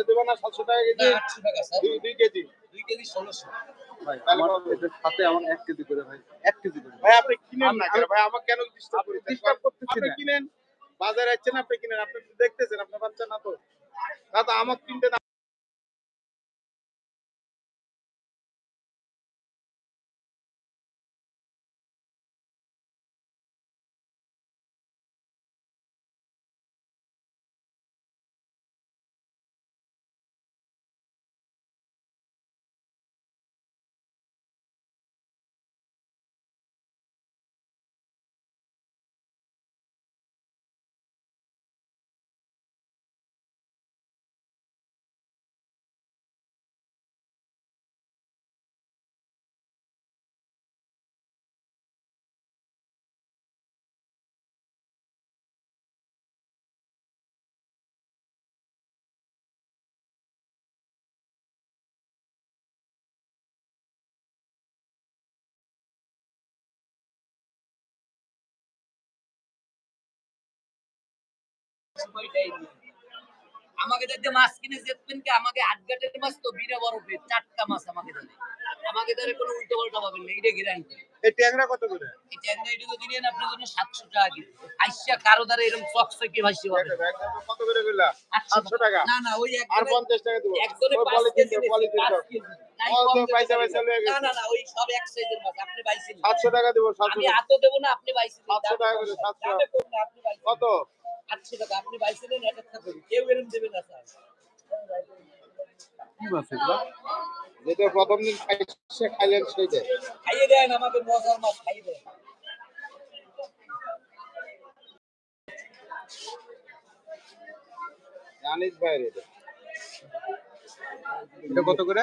দেবে না সাতশো টাকা কেজি? দুই দুই কেজি? দুই কেজি ষোলোশো। ভাই আমার সাথে আমার এক কেজি করে ভাই। এক কেজি করে। ভাই আপনি কিনেন না ভাই আমাকে কেন ডিস্টার্ব করতেছেন? আপনি। কিনেন? বাজারে আপনি কিনেন? আপনি দেখতেছেন আপনার বাচ্চা না তো? না তো আমার কিনতে আমাকে যদি মাছ কিনে যেতেন কি? আমাকে আটঘাটের মাছ তো বিনা বরফে চারটা মাছ আমাকে দেবে আমাকে ধরে কোনো উল্টো পাল্টা পাবেন না এইটা গ্যারান্টি এই ট্যাংরা কত করে? এই ট্যাংরাইটুকু দিলেন আপনার জন্য সাতশো টাকা আইসা কারও দ্বারা এরকম চকচকে ভাসি হবে কত করে সাতশো টাকা। না না ওই আর পঞ্চাশ টাকা দেবো। একজনে পাঁচ কেজি পাঁচ কেজি। না। না না না ওই সব এক সাইজের মাছ আপনি বাইশে সাতশো টাকা দেবো সাতশো আমি টাকা। এত দেবো না আপনি বাইশে সাতশো টাকা করে, সাতশো। কম না, আপনি বাইশে নিন। কত? আটশো টাকা আপনি বাইশে নেন এক একটা করে কেউ এরকম দেবে না স্যার। কি মাছ এগুলো? যেটা প্রথম দিন খাইছে খাইলেন সেইটা খাইয়ে দেন আমাকে মজার মাছ খাইয়ে দেন। জানিস বাইরে এটা। এটা কত করে?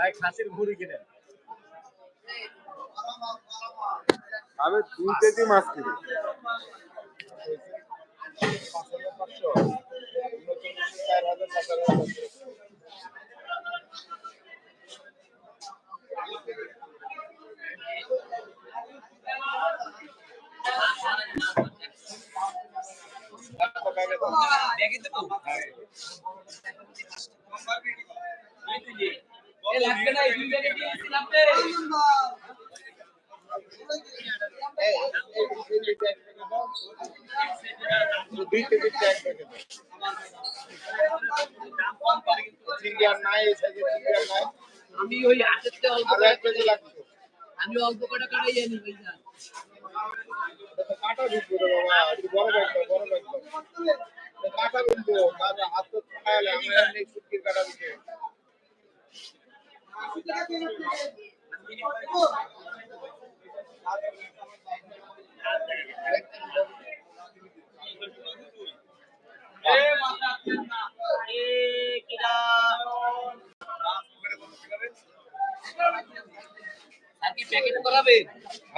ভাই খাসির ভুড়ি কিনেন আমি দুই কেজি মাছ কিনি। ব্যাগে দেবো আমি ওই হাতের অল্প আমি অল্প করে কাটাই জানি ভাই কাটা ঢুকবে বাবা বড় ব্যাগ বড় ব্যাগ কাটা ঢুকবো হাত তো এমনি শুটকির কাটা এ মাথা না এ কিরা আর কি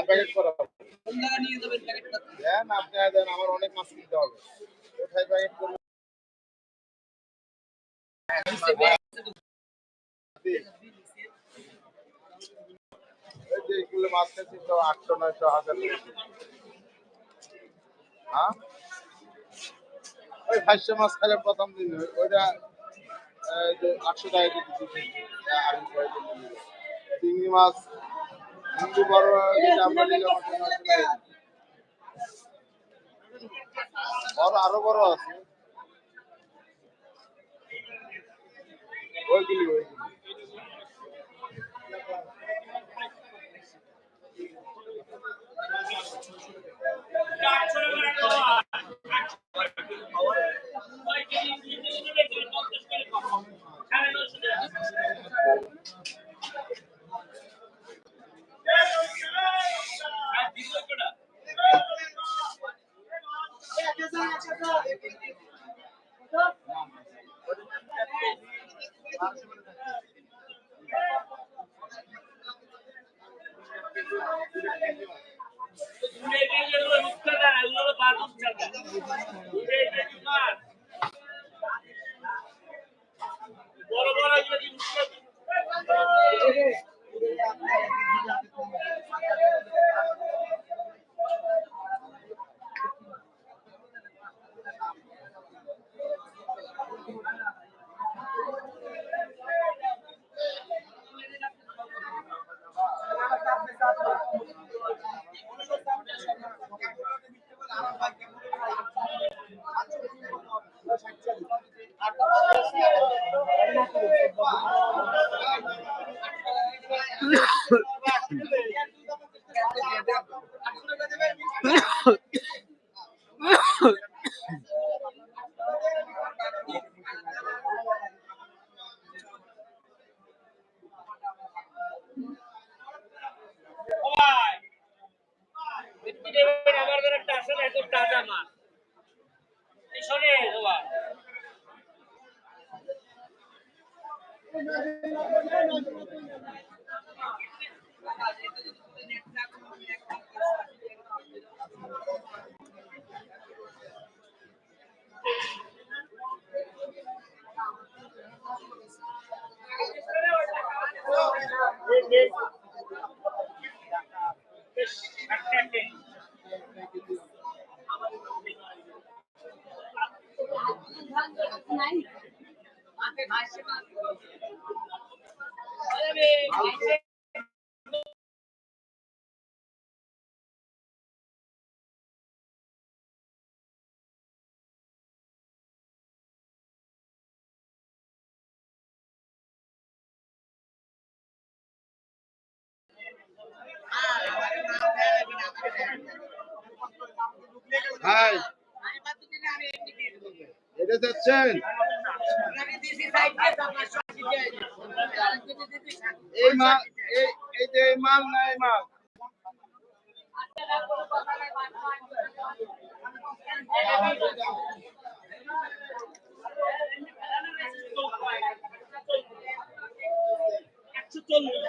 প্যাকেট আমার অনেক মাছ কিনতে হবে কোথায় প্যাকেট করব মাছ খাচ্ছি তো আটশো নয়শো হাজার হ্যাঁ? ওই ফাইশো মাছ খেলে প্রথম দিন ওইটা আটশো টাকা। চিংড়ি মাছ হিন্দু। বড়, আরও বড় আছে। ওইগুলি ওইগুলি। হাই এটা যাচ্ছেন এই মাল এই এই যে এই মাল না এই মাল? একশো চল্লিশ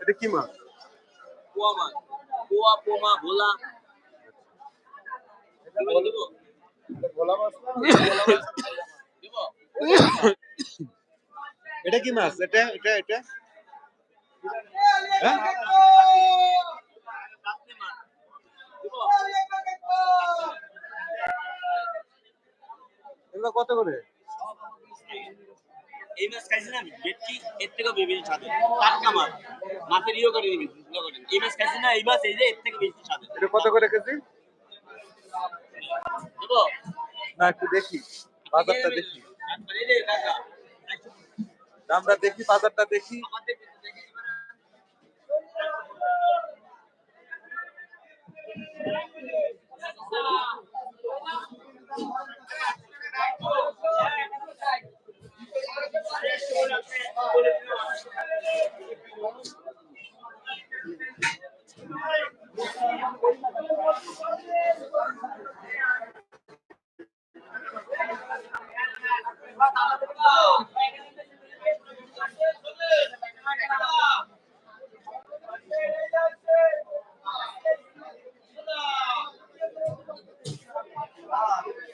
এটা কি মাছ পোয়া মাছ পোয়া পোমা ভোলা। এটা কি মাছ? এটা এটা এটা? হ্যাঁ? এগুলো কত করে? এই মাছ খাইছি না আমি ভেটকি এর থেকেও বেশি স্বাদ টাটকা মাছ। মাছের ইয়ে করে নিবি এই মাছ না এই মাছ এই যে এর থেকে বেশি স্বাদ এটা কত করে কেজি? না একটু দেখি। বাজারটা দেখি। আমরা দেখি বাজারটা দেখি। Thank you. Ah.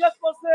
Boss sunglass পরছে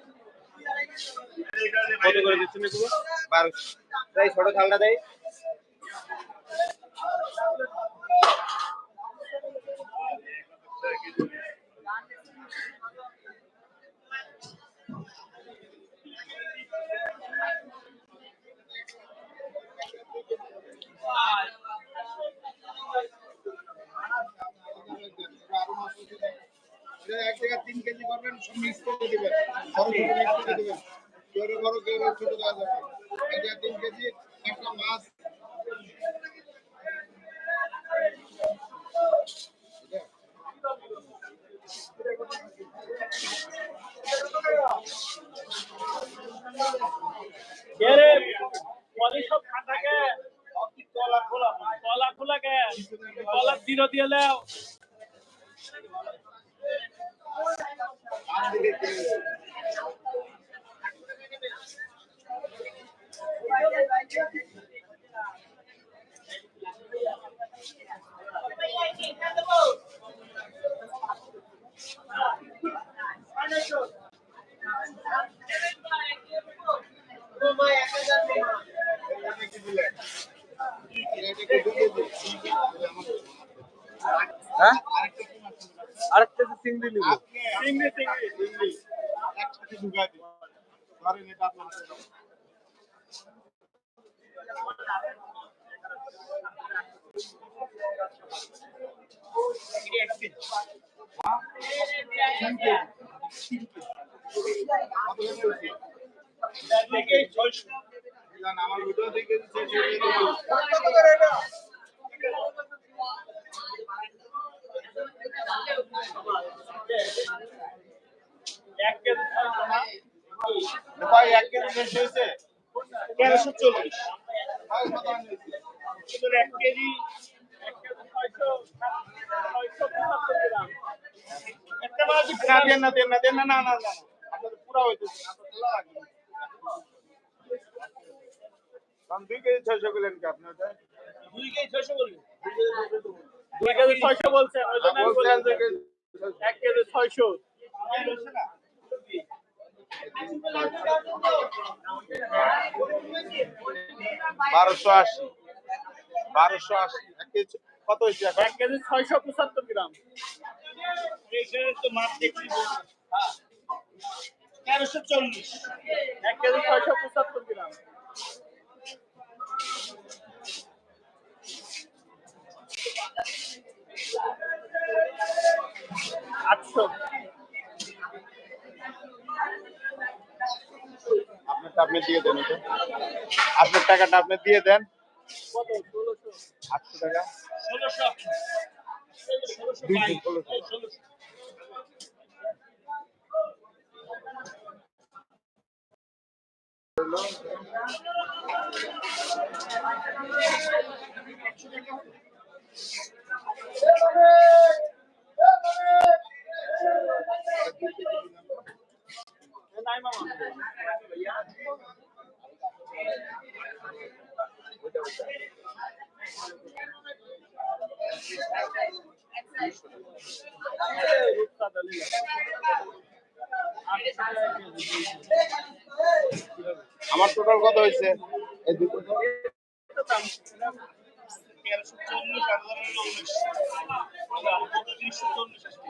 কত করে দিচ্ছেন এগুলো বারোশো তাই ছোট থালটা দেয় এক জায়গায় তিন কেজি করবেন, সব মিক্স করে দিবেন। মিক্স করে দিবেন। কেউ বড় কেউ ছোট দেওয়া যাবে জায়গায় তিন কেজি, একটা মাছ। সব খোলা? কে? তলা দিরো দিয়ে এটা কি দিলেন? এটা কি দু কেজি? হ্যাঁ আরেকটা কি মাছ আছে? আরেক কেজি চিংড়ি নিব। চিংড়ি চিংড়ি চিংড়ি একসাথে ঢুকাই দিন ধরেন এটা আপনার আমার ভিডিও দেখে। এক কেজি ছয়শো ভাই, এক কেজি বেশি হয়েছে? তেরোশো চল্লিশ ভাই, কত আনছে? তোর এক কেজি এক কেজি ছয়শো ছয়শো পঁচাত্তর গ্রাম একটা মাছ না, দেন না, দেন না, দেন না, না, না, না, না। আপনাদের পুরা হইতেছে, আপনার দুই কেজি ছয়শো কি? দুই কেজি বলবি দুই কেজি ছয়শো বলছেন এক কেজি ছয়শো। বারোশো আশি। বারোশো আশি। এক কেজি কত হয়েছে এক কেজি ছয়শো পঁচাত্তর গ্রাম। তো মাছ দেখছি তেরোশো চল্লিশ এক কেজি ছয়শো পঁচাত্তর গ্রাম। আটশো। আপনারটা আপনি দিয়ে দেন আপনার টাকাটা আপনি দিয়ে দেন। আটশো টাকা। আমার টোটাল কত হয়েছে? এই দুটো। তেরোশো চল্লিশ আর ধরেন উনিশ তিরিশশো চল্লিশ আসবে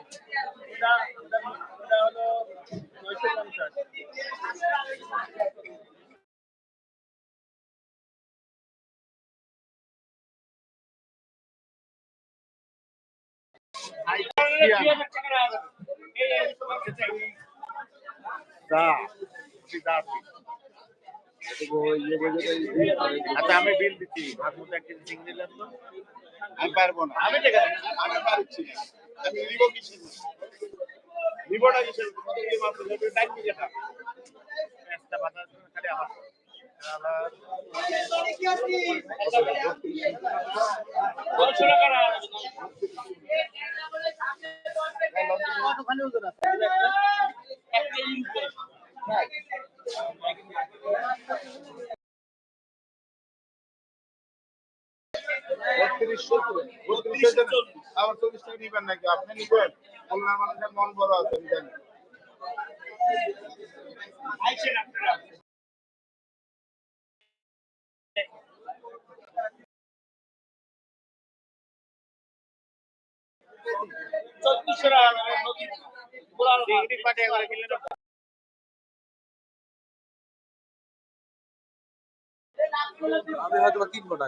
এটা এটা হলো নয়শো পঞ্চাশ আচ্ছা আমি বিল দিচ্ছি। ভাত মতো এক কেজি চিংড়ি নিলাম তো? আমি পারব না। আমি ঠিক আছে। আমি পারছি আমি নিব কিসের নিবটা কিসের তোমাদের কি মাত্র নেবে টাইম কি যেটা খালি আমার। ছশো আবার টাকা নিবেন নাকি আপনি নিবেন খুলনার মানুষের মন বড় আইসেন টাকা আমি হয়তো কিনবো না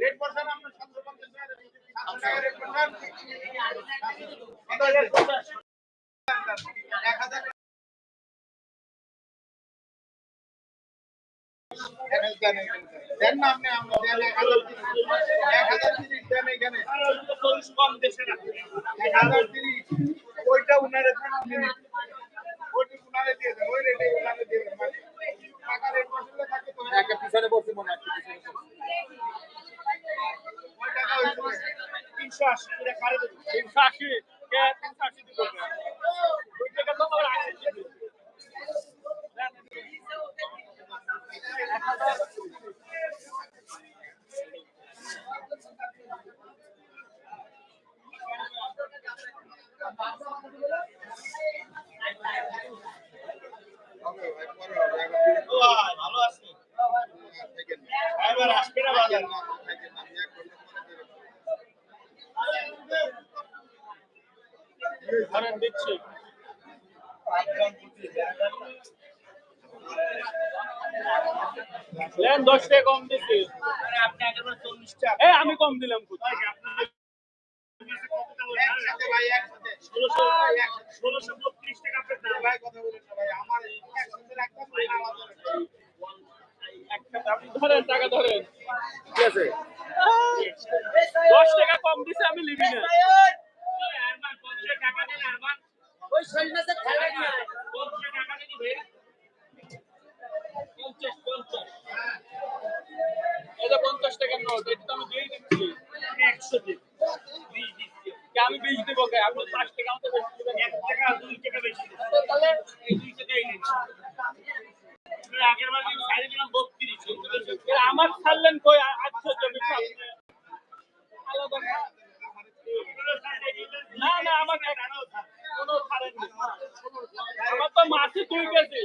রেট পার্সেন্ট আপনার সাতশো পঞ্চাশ এক দেন এক এক এক ওইটা উনারে ওইটা উনারে দিয়ে ওই রেটে উনারে দিয়ে দেন মানে থাকে তো একটা পিছনে বসে মনে হয়। তিনশো আশি তিনশো আশি তিনশো আশি দিব ওই টাকা তো আমার আশি দিবে ভালো আছে এবার আসবে না বাজার ধরেন দিচ্ছি লেন দশ টাকা কম দিচ্ছি আপনি একেবারে চল্লিশ টাকা এ আমি কম দিলাম কোথায় একসাথে ভাই একসাথে ষোলোশো ষোলোশো বত্রিশ টাকা আপনার দাম। ভাই কথা বলেন না ভাই আমার একসাথে রাখতাম না আলাদা রাখতাম। একটা আপনি ধরেন টাকা ধরেন। ঠিক আছে? দশ টাকা কম দিছে আমি লিবি না। পঞ্চাশ টাকার নোট এটা তো আমি দিয়ে দিচ্ছি। একশো দিচ্ছি কে আমি বিশ দেবো আপনি পাঁচ টাকা আমাকে বেশি দেবেন এক টাকা দুই টাকা টাকা বেশি তাহলে এই দুই টাকাই নেই আগের বার কিন্তু সাড়ে দিলাম বত্রিশ আমার ছাড়লেন কই আশ্চর্য বিষয় না। না আমার কোনো ছাড়েন আমার তো মাছে দুই কেজি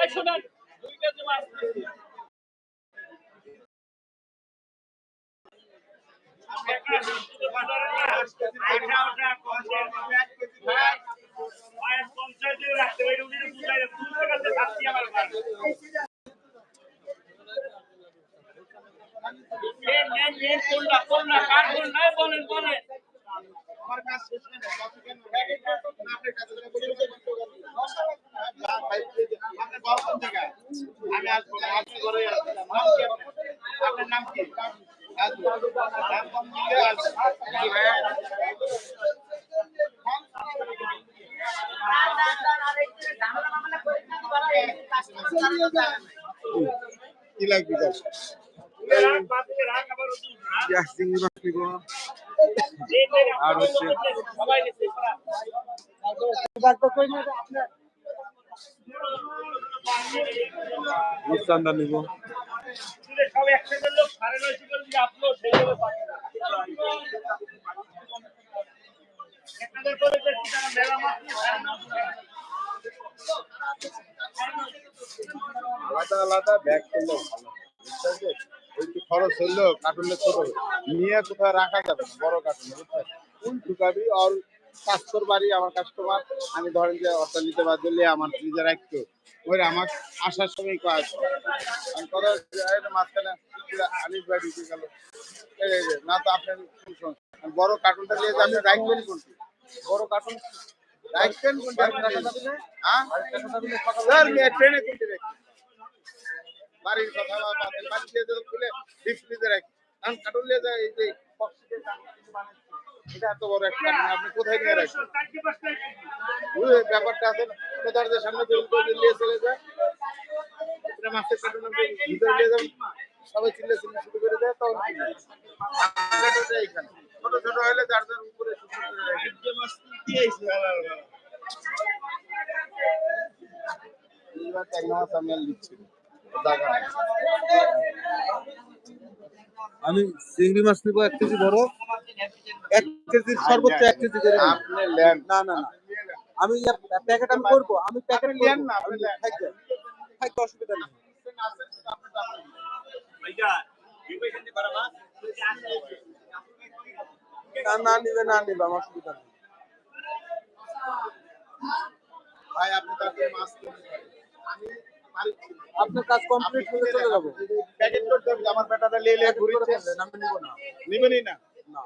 এই শোনেন দুই কেজি মাছ শেষ হয় না, যতক্ষণ আপনার কাছে না বলি, না, ভাই, আপনি বলবেন জায়গায়। আমি আসব আপনি। কি লাগবে চিংড়ি মাছ নিব আর হচ্ছে রূপচান্দা। আলাদা আলাদা ব্যাগ করলে ভালো বুঝতে? একটু খরচ হইল কার্টুনে ছোট নিয়ে কোথায় রাখা যাবে? না বড় কার্টুনে বুঝছেন? কোন ঢুকাবি? আর কাস্টর বাড়ি আমার কাস্টমার। আমি ধরেন যে অর্থ নিতে বাদ দিলে আমার নিজে রাখতো ওই আমার আসার সময় কাজ। আমি কথা মাঝখানে আলিফ ভাই ঢুকে গেল। না তো আপনার বড় কার্টুনটা নিয়ে আপনি রাখবেন কোনটি? বড় কার্টুন? রাখবেন কোনটি? হ্যাঁ? ট্রেনে কোনটি রাখবেন বাড়ির কথা বা বাড়ি দিয়ে খুলে ডিসপ্লেতে রাখি। কারণ কার্টুন নিয়ে যায় এই যে বক্সিতে এটা এত বড় একটা আপনি কোথায় নিয়ে চারটে বুঝলে, ব্যাপারটা আছে দরজার সামনে নিয়ে চলে যায়। মাছের আপনি ভিতরে নিয়ে সবাই চিল্লে চিল্লে শুরু করে দেয় এইখানে। ছোট ছোট হলে যার উপরে এইবার। জায়গা নাই। আমি চিংড়ি মাছ নিব এক কেজি বড় এক কেজির সর্বোচ্চ এক কেজি করে আপনি না না না। আমি প্যাকেট আমি করব আমি প্যাকেট নেন না, আপনি অসুবিধা নেই। না না নিবে না নিবে আমার অসুবিধা নেই। ভাই আপনি তাকে মাছ আমি। আপনার কাজ কমপ্লিট হলে চলে যাব। প্যাকেট করতে হবে আমার বেটাটা লে লে করে ঘুরিচ্ছে ফেললেন, আমি নিব না। নিবেনই না না? নেন না।